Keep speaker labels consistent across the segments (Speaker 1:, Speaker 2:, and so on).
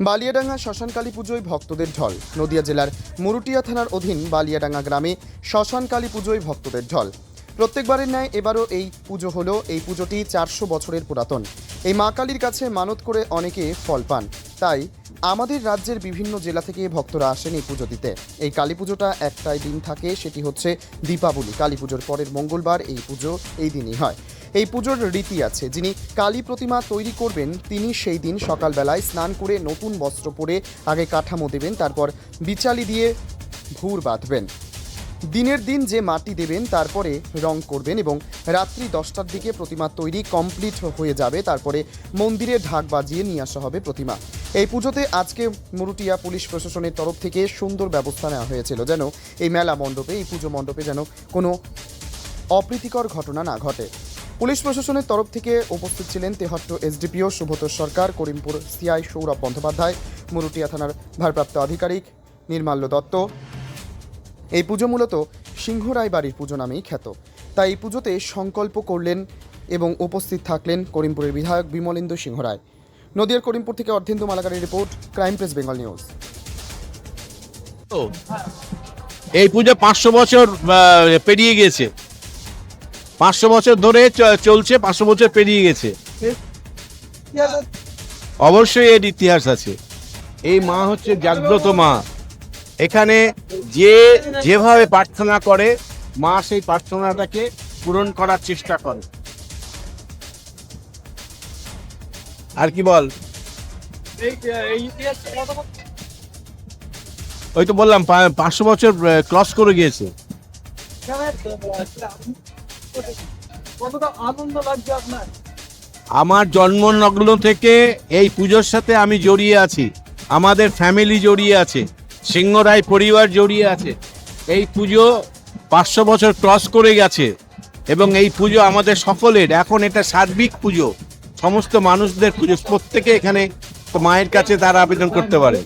Speaker 1: বালিয়াডাঙ্গা শ্মশানকালী পুজোয় ভক্তদের ঢল। নদিয়া জেলার মুরুটিয়া থানার অধীন বালিয়াডাঙ্গা গ্রামে শ্মশানকালী পুজোয় ভক্তদের ঢল। প্রত্যেকবারের ন্যায় এবারও এই পুজো হলো, এই পুজোটি চারশো বছরের পুরাতন। এই মা কালীর কাছে মানত করে অনেকে ফল পান। তাই আমাদের রাজ্যের বিভিন্ন জেলা থেকে ভক্তরা আসেন এই পুজো দিতে। এই কালী পুজোটা একটাই দিন থাকে, সেটি হচ্ছে দীপাবলি। কালী পুজোর পরের মঙ্গলবার এই পুজো এই দিনই হয়। এই পুজোর রীতি আছে। যিনি কালী প্রতিমা তৈরি করবেন, তিনি সেই দিন সকালবেলায় স্নান করে নতুন বস্ত্র পরে আগে কাঠামো দেবেন, তারপর বিচালি দিয়ে ভুর বাঁধবেন। দিনের দিন যে মাটি দেবেন, তারপরে রং করবেন এবং রাত্রি দশটার দিকে প্রতিমা তৈরি কমপ্লিট হয়ে যাবে, তারপরে মন্দিরে ঢাক বাজিয়ে নিয়ে আসা হবে প্রতিমা। এই পুজোতে আজকে মুরুটিয়া পুলিশ প্রশাসনের তরফ থেকে সুন্দর ব্যবস্থা নেওয়া হয়েছিল যেন এই মেলা মণ্ডপে, এই পুজো মণ্ডপে যেন কোনো অপ্রীতিকর ঘটনা না ঘটে। পুলিশ প্রশাসনের তরফ থেকে উপস্থিত ছিলেন তেহট্ট এসডিপিও সুব্রত সরকার, করিমপুর সিআই সৌরভ বন্দ্যোপাধ্যায়, মুরুটিয়া থানার ভারপ্রাপ্ত আধিকারিক নির্মাল্য দত্ত। এই পুজো মূলত সিংহরায় বাড়ির পুজো নামেই খ্যাত। তাই এই পুজোতে সংকল্প করলেন এবং উপস্থিত থাকলেন করিমপুরের বিধায়ক বিমলেন্দু সিংহরায় নদিয়ার করিমপুর থেকে Ardhendu মালাকারের report, crime press Bengal news.
Speaker 2: এই পুজো পাঁচশো বছর পেরিয়ে গেছে পাঁচশো বছর ধরে চলছে, পাঁচশো বছর পেরিয়ে গেছে। অবশ্যই এর ইতিহাস আছে। এই মা হচ্ছে জাগ্রত মা। এখানে যে যেভাবে প্রার্থনা করে, মা সেই প্রার্থনাটাকে পূরণ করার চেষ্টা করে। আর কি বল? ওই তো বললাম পাঁচশো বছর ক্রস করে গিয়েছে।
Speaker 3: কতটা আনন্দ লাগছে আপনার?
Speaker 2: আমার জন্মলগ্ন থেকে এই পুজোর সাথে আমি জড়িয়ে আছি। আমাদের ফ্যামিলি জড়িয়ে আছে। সিংহরায় পরিবার জড়িয়ে আছে। এই পুজো পাঁচশো বছর ক্রস করে গেছে এবং এই পুজো আমাদের সকলের এখন এটা সার্বিক পুজো। সমস্ত মানুষদের পুজো প্রত্যেকে এখানে মায়ের কাছে তারা আবেদন করতে পারে।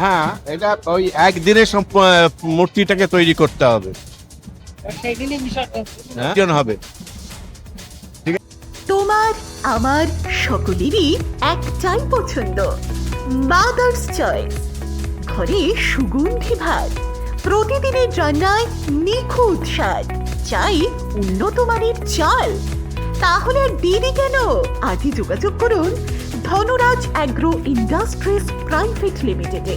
Speaker 2: হ্যাঁ এটা ওই একদিনে মূর্তিটাকে তৈরি করতে হবে। হবে?
Speaker 4: তোমার আমার সকলেরই একটাই পছন্দ। মাদার্স চয়েস ঘরে সুগন্ধি ভাত। প্রতিদিনের রান্নায় নিখুঁত স্বাদ। চাই উন্নত মানের চাল। তাহলে আর দেরি কেন? আজই যোগাযোগ করুন ধনরাজ অ্যাগ্রো ইন্ডাস্ট্রিজ প্রাইভেট লিমিটেডে।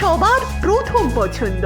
Speaker 4: সবার প্রথম পছন্দ।